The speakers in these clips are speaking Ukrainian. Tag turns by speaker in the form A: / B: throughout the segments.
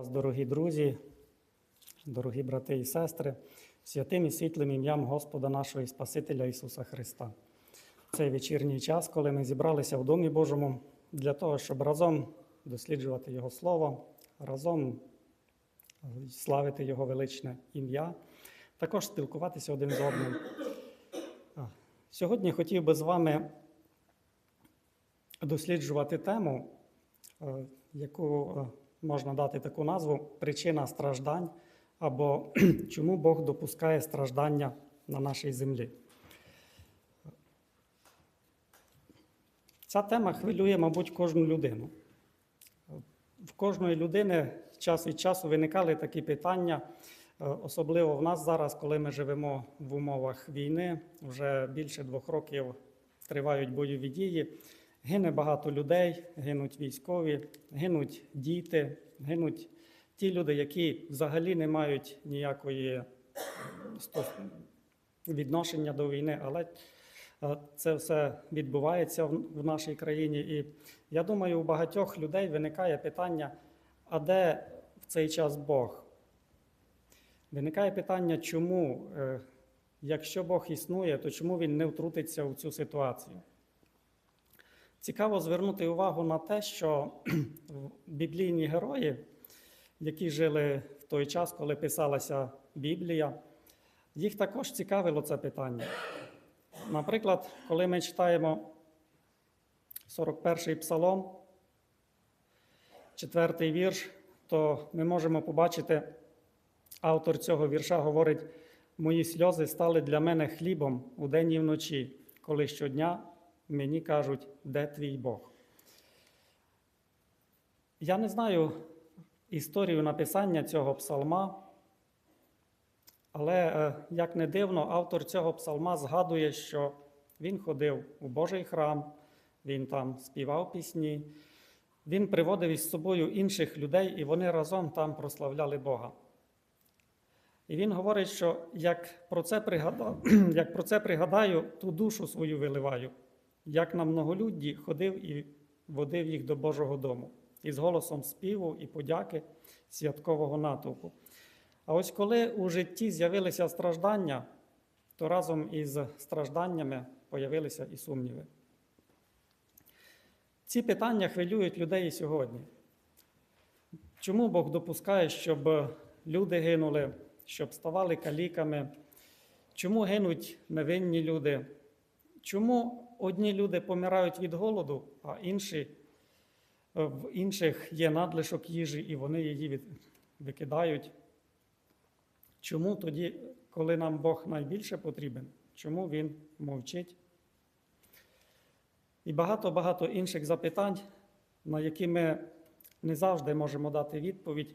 A: Вас, дорогі друзі, дорогі брати і сестри, святим і світлим ім'ям Господа нашого і Спасителя Ісуса Христа. Цей вечірній час, коли ми зібралися в Домі Божому для того, щоб разом досліджувати Його Слово, разом славити Його величне ім'я, також спілкуватися один з одним. Сьогодні хотів би з вами досліджувати тему, е, яку е, можна дати таку назву причина страждань або чому Бог допускає страждання на нашій землі. Ця тема хвилює, мабуть, кожну людину. В кожної людини час від часу виникали такі питання, е, особливо в нас зараз, коли ми живемо в умовах війни, вже більше двох років тривають бойові дії. Гине багато людей, гинуть військові, гинуть діти, гинуть ті люди, які взагалі не мають ніякої е, відношення до війни, але е, це все відбувається в нашій країні. І я думаю, у багатьох людей виникає питання: а де в цей час Бог? Виникає питання, чому, е, якщо Бог існує, то чому він не втрутиться в цю ситуацію? Цікаво звернути увагу на те, що біблійні герої, які жили в той час, коли писалася Біблія, їх також цікавило це питання. Наприклад, коли ми читаємо 41-й псалом, четвертий вірш, то ми можемо побачити, автор цього вірша говорить: мої сльози стали для мене хлібом удень і вночі, коли щодня мені кажуть, де твій Бог. Я не знаю історію написання цього псалма, але, е, як не дивно, автор цього псалма згадує, що він ходив у Божий храм, він там співав пісні, він приводив із собою інших людей, і вони разом там прославляли Бога. І він говорить, що як про це пригадаю, як про це пригадаю, ту душу свою виливаю, як на многолюдді ходив і водив їх до Божого дому, із голосом співу і подяки святкового натовпу. А ось коли у житті з'явилися страждання, то разом із стражданнями появилися і сумніви. Ці питання хвилюють людей і сьогодні. Чому Бог допускає, щоб люди гинули, щоб ставали каліками? Чому гинуть невинні люди? Чому одні люди помирають від голоду, а інші, е, в інших є надлишок їжі, і вони її від- викидають? Чому тоді, коли нам Бог найбільше потрібен, чому Він мовчить? І багато-багато інших запитань, на які ми не завжди можемо дати відповідь.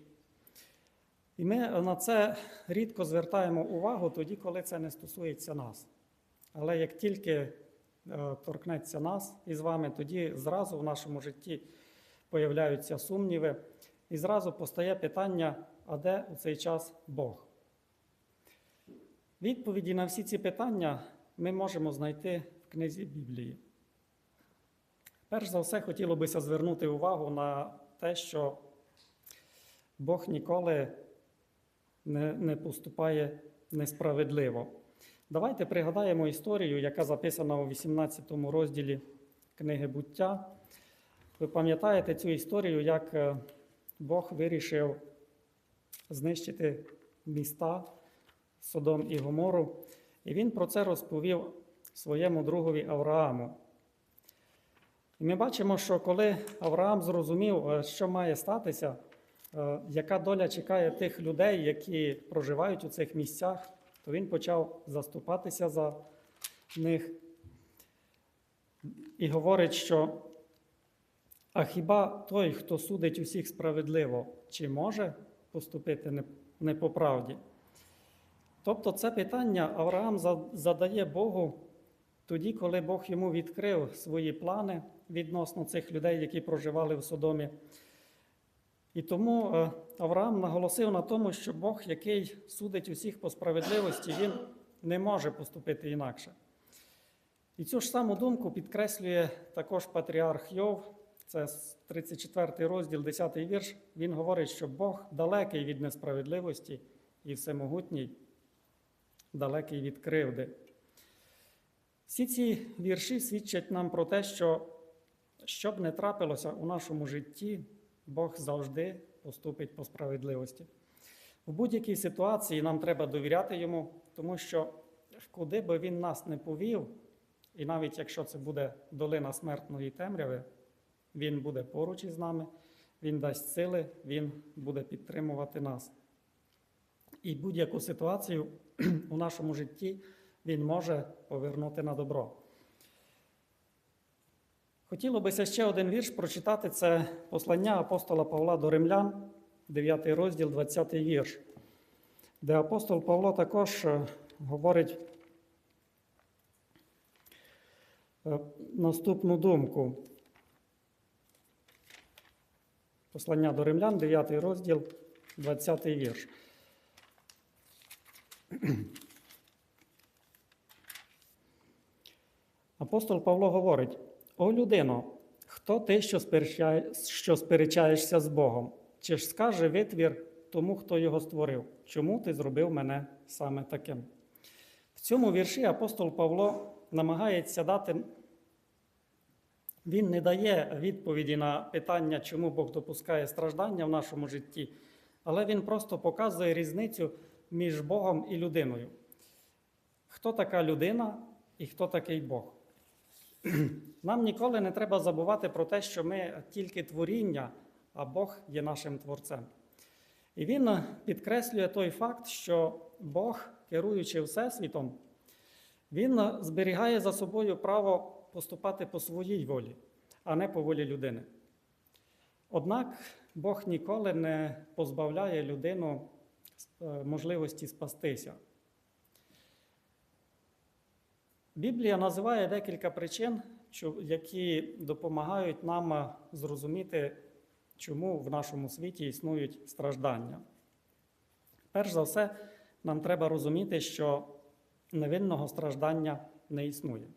A: І ми на це рідко звертаємо увагу тоді, коли це не стосується нас. Але як тільки торкнеться нас із вами, тоді зразу в нашому житті появляються сумніви, і зразу постає питання, а де у цей час Бог? Відповіді на всі ці питання ми можемо знайти в книзі Біблії. Перш за все, хотіло бися звернути увагу на те, що Бог ніколи не, не поступає несправедливо. Давайте пригадаємо історію, яка записана у 18 розділі книги буття. Ви пам'ятаєте цю історію, як е, Бог вирішив знищити міста Содом і Гомору, і він про це розповів своєму другові Аврааму. І ми бачимо, що коли Авраам зрозумів, е, що має статися, е, яка доля чекає тих людей, які проживають у цих місцях, то він почав заступатися за них і говорить, що а хіба той, хто судить усіх справедливо, чи може поступити не- по правді? Тобто це питання Авраам задає Богу тоді, коли Бог йому відкрив свої плани відносно цих людей, які проживали в Содомі. І тому е, Авраам наголосив на тому, що Бог, який судить усіх по справедливості, він не може поступити інакше. І цю ж саму думку підкреслює також патріарх Йов це 34 розділ, 10 вірш, він говорить, що Бог далекий від несправедливості і всемогутній, далекий від кривди. Всі ці вірші свідчать нам про те, що б не трапилося у нашому житті, Бог завжди поступить по справедливості. В будь-якій ситуації нам треба довіряти йому, тому що куди би він нас не повів, і навіть якщо це буде долина смертної темряви, він буде поруч із нами, він дасть сили, він буде підтримувати нас. І будь-яку ситуацію у нашому житті він може повернути на добро. Хотіло бися ще один вірш прочитати це послання апостола Павла до римлян, 9 розділ, 20 вірш, де апостол Павло також е, говорить е, наступну думку. Послання до римлян, 9 розділ, 20 вірш. Апостол Павло говорить: О людино, хто ти, що сперечає- що сперечаєшся з Богом? Чи ж скаже витвір тому, хто його створив? Чому ти зробив мене саме таким? В цьому вірші апостол Павло намагається дати. Він не дає відповіді на питання, чому Бог допускає страждання в нашому житті, але він просто показує різницю між Богом і людиною. Хто така людина і хто такий Бог? Нам ніколи не треба забувати про те, що ми тільки творіння, а Бог є нашим творцем. І він підкреслює той факт, що Бог, керуючи Всесвітом, він зберігає за собою право поступати по своїй волі, а не по волі людини. Однак Бог ніколи не позбавляє людину е, можливості спастися. Біблія називає декілька причин, які допомагають нам е, зрозуміти, чому в нашому світі існують страждання. Перш за все, нам треба розуміти, що невинного страждання не існує.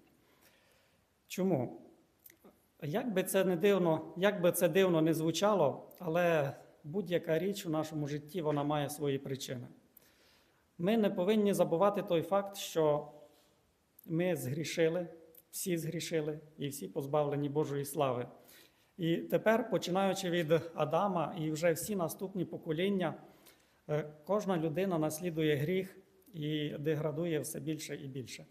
A: Чому? Як би це не дивно, як би це дивно не звучало, але будь-яка річ у нашому житті вона має свої причини. Ми не повинні забувати той факт, що ми згрішили, всі згрішили і всі позбавлені Божої слави. І тепер, починаючи від Адама і вже всі наступні покоління, е, кожна людина наслідує гріх і деградує все більше і більше.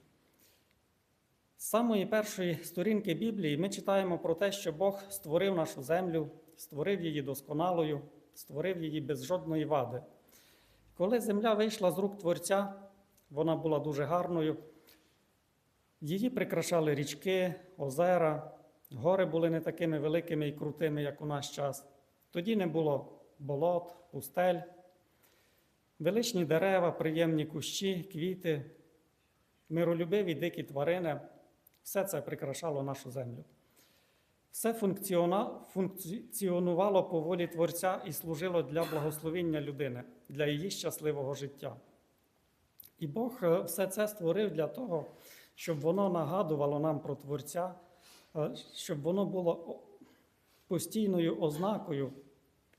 A: З самої першої сторінки Біблії ми читаємо про те, що Бог створив нашу землю, створив її досконалою, створив її без жодної вади. Коли земля вийшла з рук Творця, вона була дуже гарною. Її прикрашали річки, озера, гори були не такими великими і крутими, як у наш час. Тоді не було болот, пустель, величні дерева, приємні кущі, квіти, миролюбиві дикі тварини. Все це прикрашало нашу землю. Все функціонувало по волі Творця і служило для благословення людини, для її щасливого життя. І Бог е, все це створив для того, щоб воно нагадувало нам про Творця, е, щоб воно було постійною ознакою,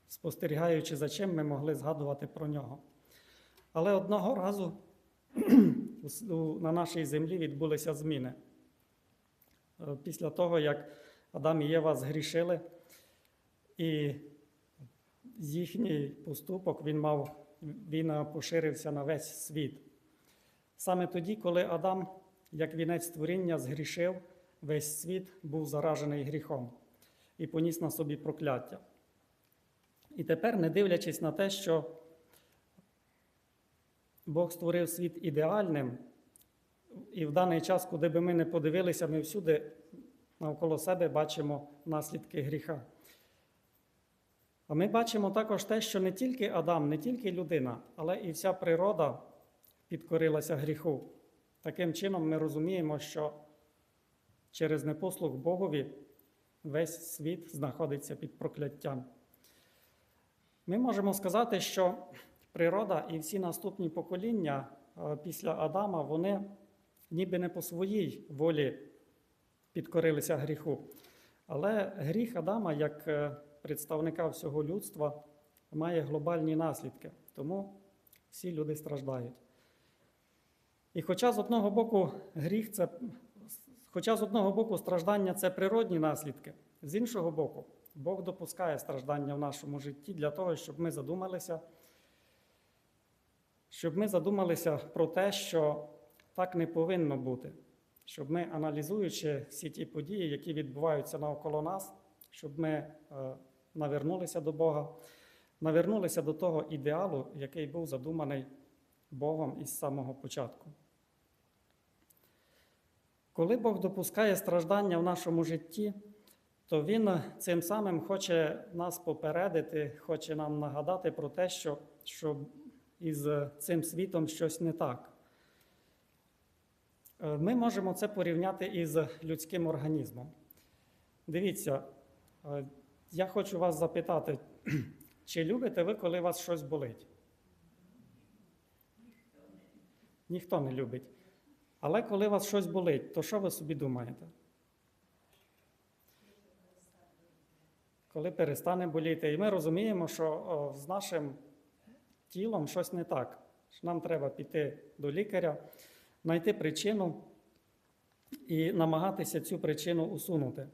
A: спостерігаючи, за чим ми могли згадувати про нього. Але одного разу на нашій землі відбулися зміни. Е, Після того, як Адам і Єва згрішили, і їхній поступок він мав, він поширився на весь світ. Саме тоді, коли Адам, як вінець творіння, згрішив, весь світ був заражений гріхом і поніс на собі прокляття. І тепер, не дивлячись на те, що Бог створив світ ідеальним, і в даний час, куди би ми не подивилися, ми всюди навколо себе бачимо наслідки гріха. А ми бачимо також те, що не тільки Адам, не тільки людина, але і вся природа підкорилася гріху. Таким чином, ми розуміємо, що через непослух Богові весь світ знаходиться під прокляттям. Ми можемо сказати, що природа і всі наступні покоління е, після Адама, вони ніби не по своїй волі підкорилися гріху. Але гріх Адама, як е, представника всього людства, має глобальні наслідки, тому всі люди страждають. І хоча з одного боку гріх це, хоча з одного боку страждання це природні наслідки, з іншого боку, Бог допускає страждання в нашому житті для того, щоб ми задумалися, щоб ми задумалися про те, що так не повинно бути, щоб ми, аналізуючи всі ті події, які відбуваються навколо нас, щоб ми е, навернулися до Бога, навернулися до того ідеалу, який був задуманий Богом із самого початку. Коли Бог допускає страждання в нашому житті, то Він цим самим хоче нас попередити, хоче нам нагадати про те, що, що із цим світом щось не так. Е, Ми можемо це порівняти із людським організмом. Дивіться, е, я хочу вас запитати, чи любите ви, коли вас щось болить? Ніхто не любить. Але коли вас щось болить, то що ви собі думаєте? Коли перестане боліти. І ми розуміємо, що о, з нашим тілом щось не так. Що Нам треба піти до лікаря, знайти причину і намагатися цю причину усунути.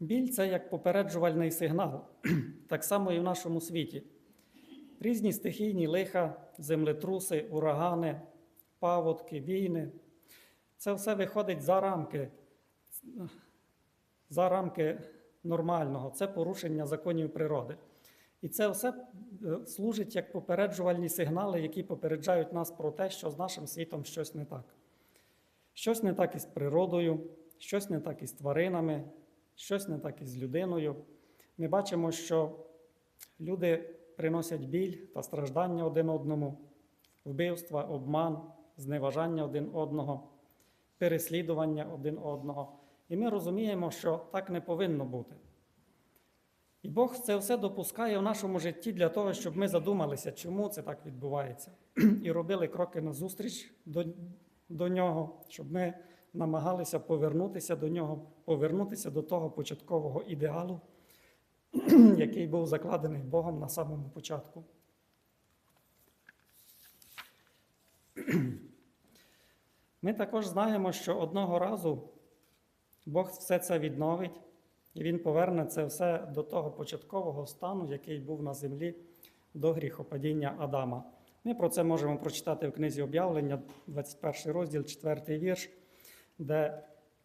A: Біль це як попереджувальний сигнал, так само і в нашому світі. Різні стихійні лиха, землетруси, урагани, паводки, війни. Це все виходить за рамки, за рамки нормального, це порушення законів природи. І це все е, служить як попереджувальні сигнали, які попереджають нас про те, що з нашим світом щось не так. Щось не так із природою, щось не так із тваринами, щось не так із людиною. Ми бачимо, що люди приносять біль та страждання один одному, вбивства, обман, зневажання один одного, переслідування один одного. І ми розуміємо, що так не повинно бути. І Бог це все допускає в нашому житті для того, щоб ми задумалися, чому це так відбувається, і робили кроки назустріч до, до нього, щоб ми намагалися повернутися до нього, повернутися до того початкового ідеалу, який був закладений Богом на самому початку. Ми також знаємо, що одного разу Бог все це відновить, і Він поверне це все до того початкового стану, який був на землі до гріхопадіння Адама. Ми про це можемо прочитати в книзі об'явлення, 21 розділ, 4 вірш, де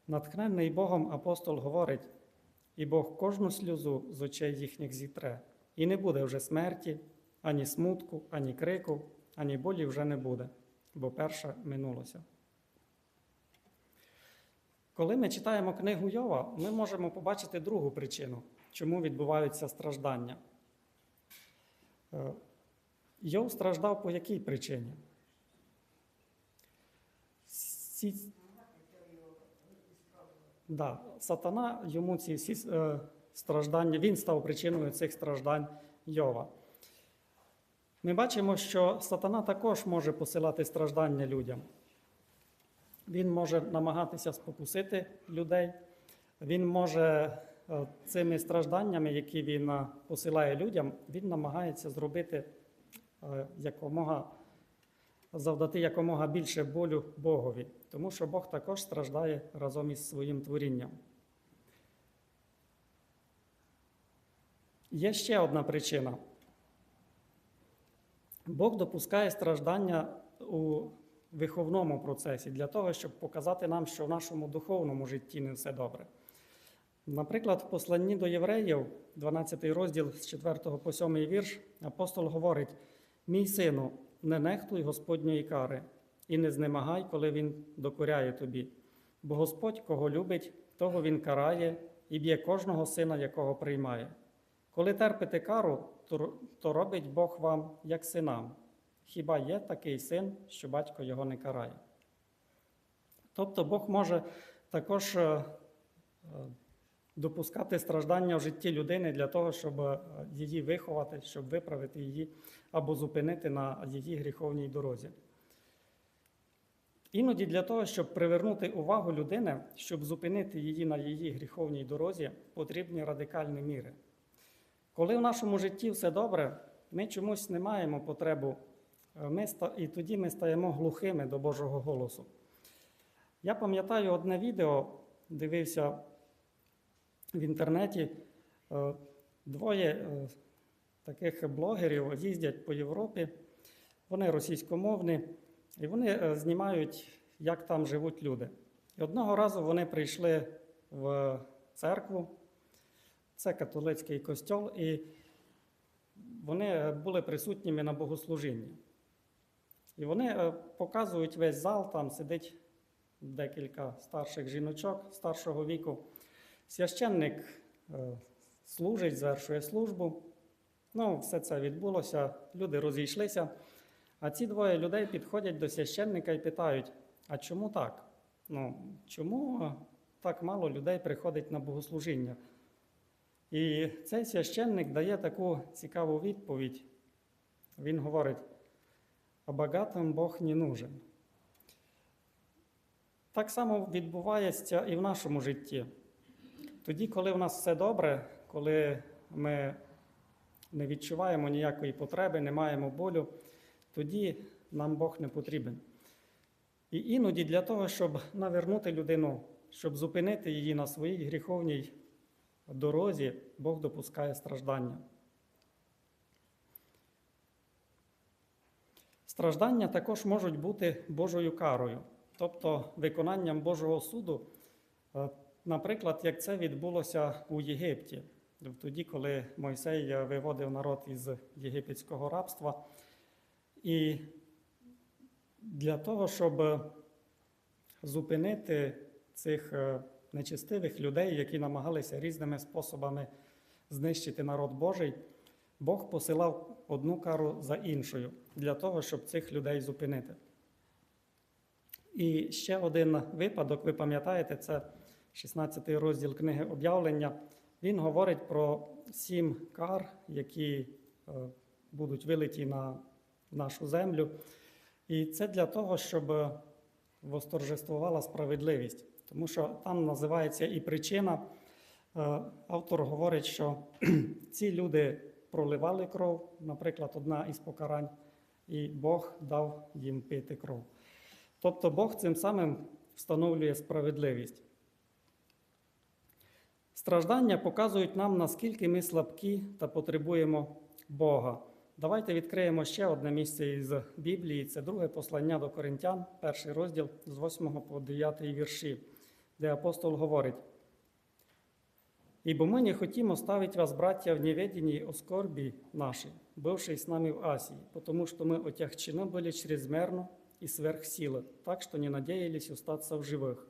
A: натхненний Богом апостол говорить: і Бог кожну сльозу з очей їхніх зітре, і не буде вже смерті, ані смутку, ані крику, ані болі вже не буде, бо перше минулося. Коли ми читаємо книгу Йова, ми можемо побачити другу причину, чому відбуваються страждання. Е, Йов страждав по якій причині? Ці... Да, сатана йому ці всі е, страждання, він став причиною цих страждань Йова. Ми бачимо, що сатана також може посилати страждання людям. Він може намагатися спокусити людей, він може е, цими стражданнями, які він е, посилає людям, він намагається зробити е, якомога, завдати якомога більше болю Богові, тому що Бог також страждає разом із своїм творінням. Є ще одна причина. Бог допускає страждання у виховному процесі для того, щоб показати нам, що в нашому духовному житті не все добре. Наприклад, в посланні до євреїв, 12 розділ з 4 по 7 вірш, апостол говорить: Мій сину, не нехтуй Господньої кари, і не знемагай, коли він докоряє тобі. Бо Господь, кого любить, того він карає і б'є кожного сина, якого приймає. Коли терпите кару, то, робить Бог вам як синам. Хіба є такий син, що батько його не карає? Тобто Бог може також е, е, допускати страждання в житті людини для того, щоб е, її виховати, щоб виправити її або зупинити на її гріховній дорозі. Іноді для того, щоб привернути увагу людини, щоб зупинити її на її гріховній дорозі, потрібні радикальні міри. Коли в нашому житті все добре, ми чомусь не маємо потребу, ми і тоді ми стаємо глухими до Божого голосу. Я пам'ятаю одне відео, дивився в інтернеті. е, Двоє е, таких блогерів їздять по Європі, вони російськомовні, і вони е, знімають, як там живуть люди. І одного разу вони прийшли в церкву, це католицький костьол, і вони е, були присутніми на богослужінні. І вони е, показують весь зал, там сидить декілька старших жіночок старшого віку. Священник е, служить, звершує службу. Ну, все це відбулося, люди розійшлися. А ці двоє людей підходять до священника і питають: а чому так? Ну, чому е, так мало людей приходить на богослужіння? І цей священник дає таку цікаву відповідь. Він говорить: а багатим Бог не нужен. Так само відбувається і в нашому житті. Тоді, коли в нас все добре, коли ми не відчуваємо ніякої потреби, не маємо болю, тоді нам Бог не потрібен. І іноді для того, щоб навернути людину, щоб зупинити її на своїй гріховній дорозі, Бог допускає страждання. Страждання також можуть бути Божою карою, тобто виконанням Божого суду, Е, наприклад, як це відбулося у Єгипті, тоді, коли Мойсей е, виводив народ із єгипетського рабства. І для того, щоб е, зупинити цих нечестивих людей, які намагалися різними способами знищити народ Божий, Бог посилав одну кару за іншою для того, щоб цих людей зупинити. І ще один випадок, ви пам'ятаєте, це 16 розділ книги об'явлення. Він говорить про сім кар, які е, будуть вилиті на нашу землю. І це для того, щоб восторжествувала справедливість. Тому що там називається і причина. Е, Автор говорить, що ці люди проливали кров, наприклад, одна із покарань, і Бог дав їм пити кров. Тобто Бог цим самим встановлює справедливість. Страждання показують нам, наскільки ми слабкі та потребуємо Бога. Давайте відкриємо ще одне місце із Біблії. Це друге послання до Коринтян, перший розділ з 8 по 9 вірші, де апостол говорить: Ибо мы не хотим оставить вас, братья, в неведении о скорби нашей, бывшей с нами в Асии, потому что мы отягчены были чрезмерно и сверх силы, так что не надеялись остаться в живых.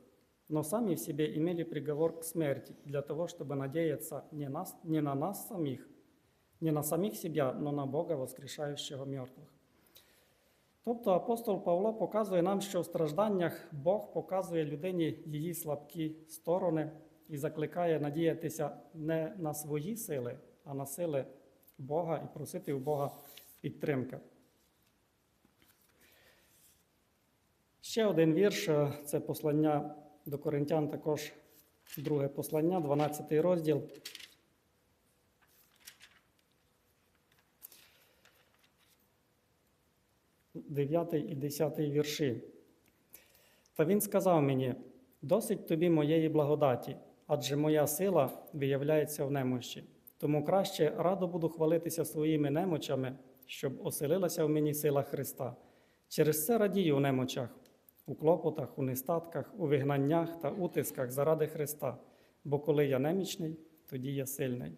A: Но сами в себе имели приговор к смерти, для того, чтобы надеяться не, нас, не на нас самих, не на самих себя, но на Бога, воскрешаючого мертвих. Тобто апостол Павло показує нам, що в стражданнях Бог показує людині її слабкі сторони і закликає надіятися не на свої сили, а на сили Бога і просити у Бога підтримки. Ще один вірш е, це послання до Коринтян, також друге послання, 12 розділ. Дев'ятий і десятий вірші. Та він сказав мені: досить тобі моєї благодаті, адже моя сила виявляється в немощі. Тому краще радо буду хвалитися своїми немочами, щоб оселилася в мені сила Христа. Через це радію в немочах, у клопотах, у нестатках, у вигнаннях та утисках заради Христа. Бо коли я немічний, тоді я сильний.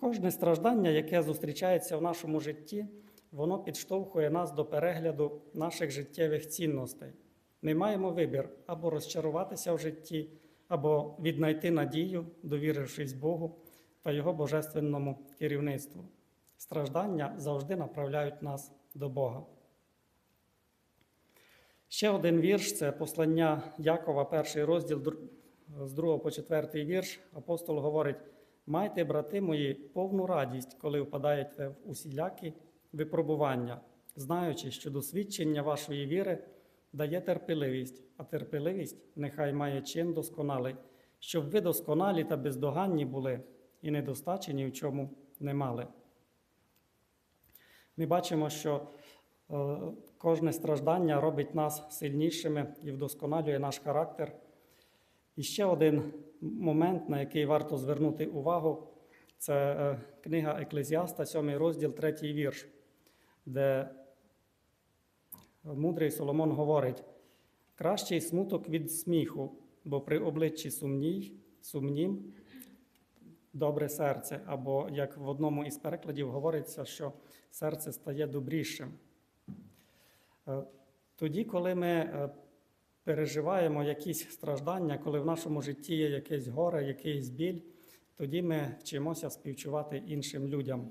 A: Кожне страждання, яке зустрічається в нашому житті, воно підштовхує нас до перегляду наших життєвих цінностей. Ми маємо вибір або розчаруватися в житті, або віднайти надію, довірившись Богу та Його божественному керівництву. Страждання завжди направляють нас до Бога. Ще один вірш це послання Якова, перший розділ з 2 по 4 вірш. Апостол говорить: Майте, брати мої, повну радість, коли впадаєте в усілякі випробування, знаючи, що досвідчення вашої віри дає терпеливість, а терпеливість нехай має чин досконалий, щоб ви досконалі та бездоганні були і недостачі ні в чому не мали. Ми бачимо, що е, кожне страждання робить нас сильнішими і вдосконалює наш характер. І ще один момент, на який варто звернути увагу, це е, книга Еклезіаста, 7 розділ, 3 вірш, де мудрий Соломон говорить: кращий смуток від сміху, бо при обличчі сумній, сумнім добре серце. Або як в одному із перекладів говориться, що серце стає добрішим. Е, Тоді, коли ми е, переживаємо якісь страждання, коли в нашому житті є якесь горе, якийсь біль, тоді ми вчимося співчувати іншим людям.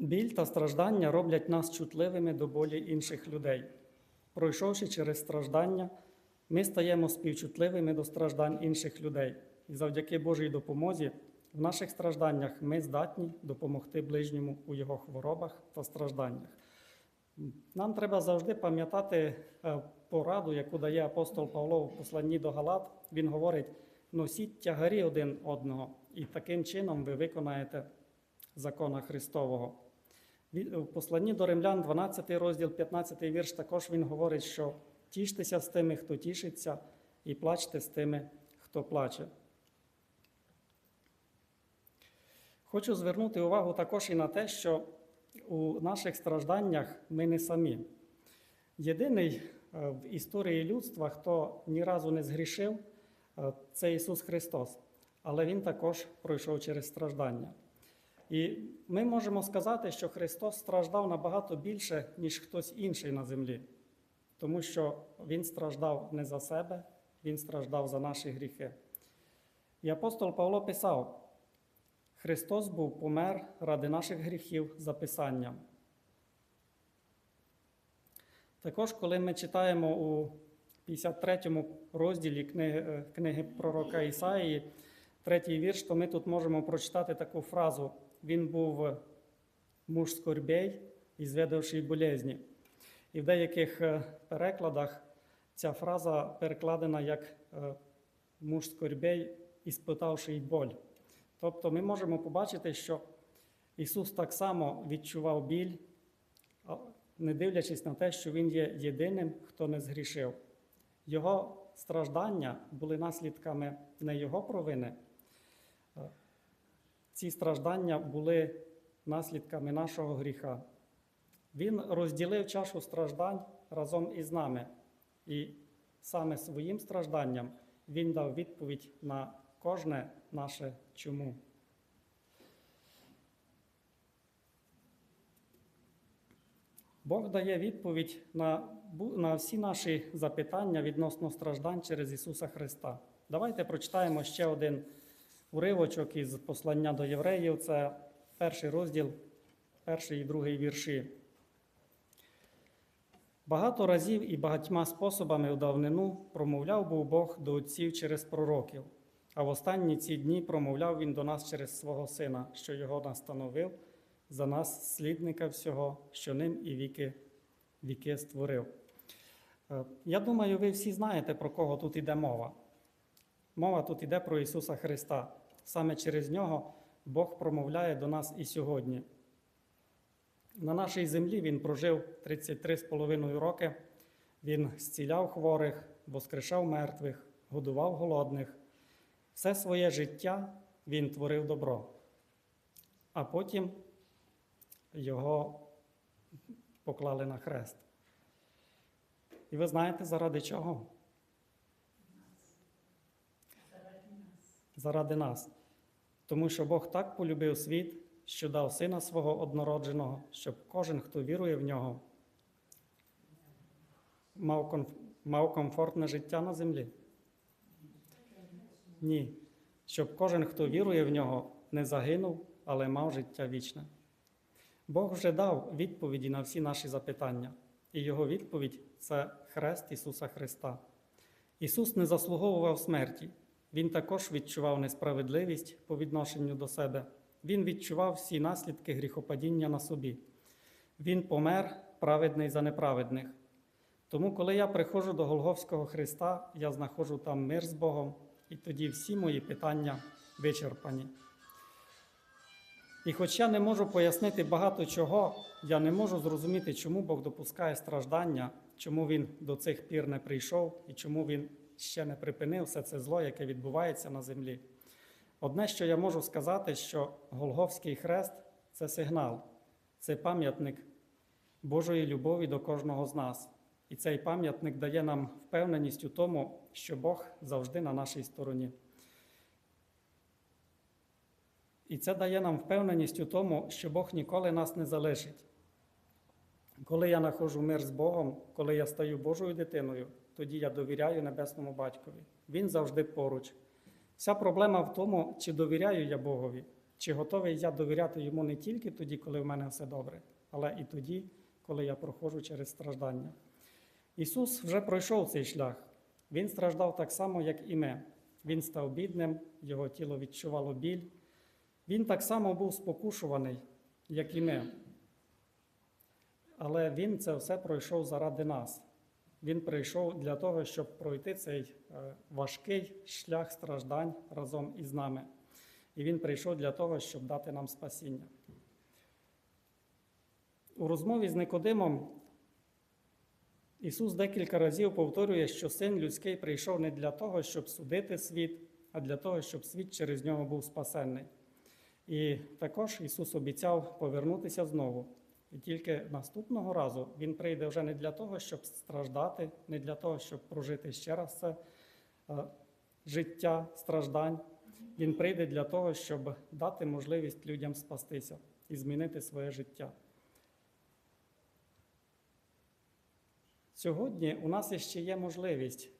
A: Біль та страждання роблять нас чутливими до болі інших людей. Пройшовши через страждання, ми стаємо співчутливими до страждань інших людей. І завдяки Божій допомозі в наших стражданнях ми здатні допомогти ближньому у його хворобах та стражданнях. Нам треба завжди пам'ятати е, пораду, яку дає апостол Павло в посланні до Галат. Він говорить: носіть тягарі один одного, і таким чином ви виконаєте закона Христового. В посланні до римлян, 12 розділ, 15 вірш, також він говорить, що тіштеся з тими, хто тішиться, і плачте з тими, хто плаче. Хочу звернути увагу також і на те, що у наших стражданнях ми не самі. Єдиний е, в історії людства, хто ні разу не згрішив, е, це Ісус Христос. Але Він також пройшов через страждання. І ми можемо сказати, що Христос страждав набагато більше, ніж хтось інший на землі, тому що Він страждав не за себе, Він страждав за наші гріхи. І апостол Павло писав: Христос був помер ради наших гріхів за Писанням. Також, коли ми читаємо у 53 розділі книги, е, книги пророка Ісаїї, третій вірш, то ми тут можемо прочитати таку фразу: Він був муж скорбей і зведавший болезні. І в деяких е, перекладах ця фраза перекладена як е, муж скорбей, іспитавший боль. Тобто ми можемо побачити, що Ісус так само відчував біль, не дивлячись на те, що Він є єдиним, хто не згрішив. Його страждання були наслідками не Його провини. Ці страждання були наслідками нашого гріха. Він розділив чашу страждань разом із нами. І саме своїм стражданням Він дав відповідь на кожне наше чому. Бог дає відповідь на, на всі наші запитання відносно страждань через Ісуса Христа. Давайте прочитаємо ще один уривочок із послання до євреїв. Це перший розділ, перший і другий вірші. Багато разів і багатьма способами у давнину промовляв був Бог до отців через пророків, а в останні ці дні промовляв Він до нас через свого Сина, що його настановив за нас, слідника всього, що ним і віки, віки створив. Е, Я думаю, ви всі знаєте, про кого тут іде мова. Мова тут іде про Ісуса Христа. Саме через нього Бог промовляє до нас і сьогодні. На нашій землі він прожив 33,5 роки. Він зціляв хворих, воскрешав мертвих, годував голодних. Все своє життя він творив добро. А потім його поклали на хрест. І ви знаєте, заради чого? Заради нас. Тому що Бог так полюбив світ, що дав сина свого однородженого, щоб кожен, хто вірує в нього, мав, мав комфортне життя на землі. Ні. Щоб кожен, хто вірує в нього, не загинув, але мав життя вічне. Бог вже дав відповіді на всі наші запитання, і його відповідь це хрест Ісуса Христа. Ісус не заслуговував смерті, Він також відчував несправедливість по відношенню до себе, Він відчував всі наслідки гріхопадіння на собі. Він помер праведний за неправедних. Тому, коли я приходжу до Голговського Христа, я знаходжу там мир з Богом, і тоді всі мої питання вичерпані. І хоч я не можу пояснити багато чого, я не можу зрозуміти, чому Бог допускає страждання, чому Він до цих пір не прийшов і чому Він ще не припинив все це зло, яке відбувається на землі. Одне, що я можу сказати, що Голговський хрест це сигнал, це пам'ятник Божої любові до кожного з нас. І цей пам'ятник дає нам впевненість у тому, що Бог завжди на нашій стороні. І це дає нам впевненість у тому, що Бог ніколи нас не залишить. Коли я знаходжу мир з Богом, коли я стаю Божою дитиною, тоді я довіряю Небесному Батькові. Він завжди поруч. Вся проблема в тому, чи довіряю я Богові, чи готовий я довіряти йому не тільки тоді, коли в мене все добре, але і тоді, коли я проходжу через страждання. Ісус вже пройшов цей шлях. Він страждав так само, як і ми. Він став бідним, його тіло відчувало біль. Він так само був спокушуваний, як і ми. Але Він це все пройшов заради нас. Він прийшов для того, щоб пройти цей е, важкий шлях страждань разом із нами. І Він прийшов для того, щоб дати нам спасіння. У розмові з Никодимом Ісус декілька разів повторює, що Син людський прийшов не для того, щоб судити світ, а для того, щоб світ через нього був спасенний. І також Ісус обіцяв повернутися знову. І тільки наступного разу Він прийде вже не для того, щоб страждати, не для того, щоб прожити ще раз це е, життя страждань. Він прийде для того, щоб дати можливість людям спастися і змінити своє життя. Сьогодні у нас ще є можливість.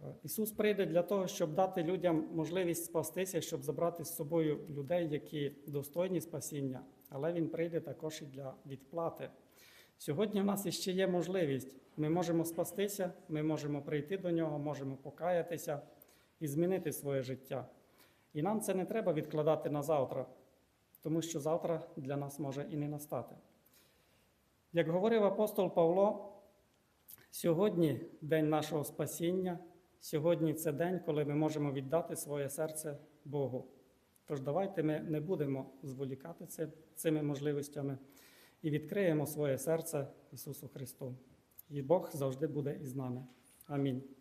A: Е, Ісус прийде для того, щоб дати людям можливість спастися, щоб забрати з собою людей, які достойні спасіння, але Він прийде також і для відплати. Сьогодні в нас ще є можливість. Ми можемо спастися, ми можемо прийти до нього, можемо покаятися і змінити своє життя. І нам це не треба відкладати на завтра, тому що завтра для нас може і не настати. Як говорив апостол Павло, сьогодні день нашого спасіння, сьогодні це день, коли ми можемо віддати своє серце Богу. Тож давайте ми не будемо зволікати це, цими можливостями і відкриємо своє серце Ісусу Христу. І Бог завжди буде із нами. Амінь.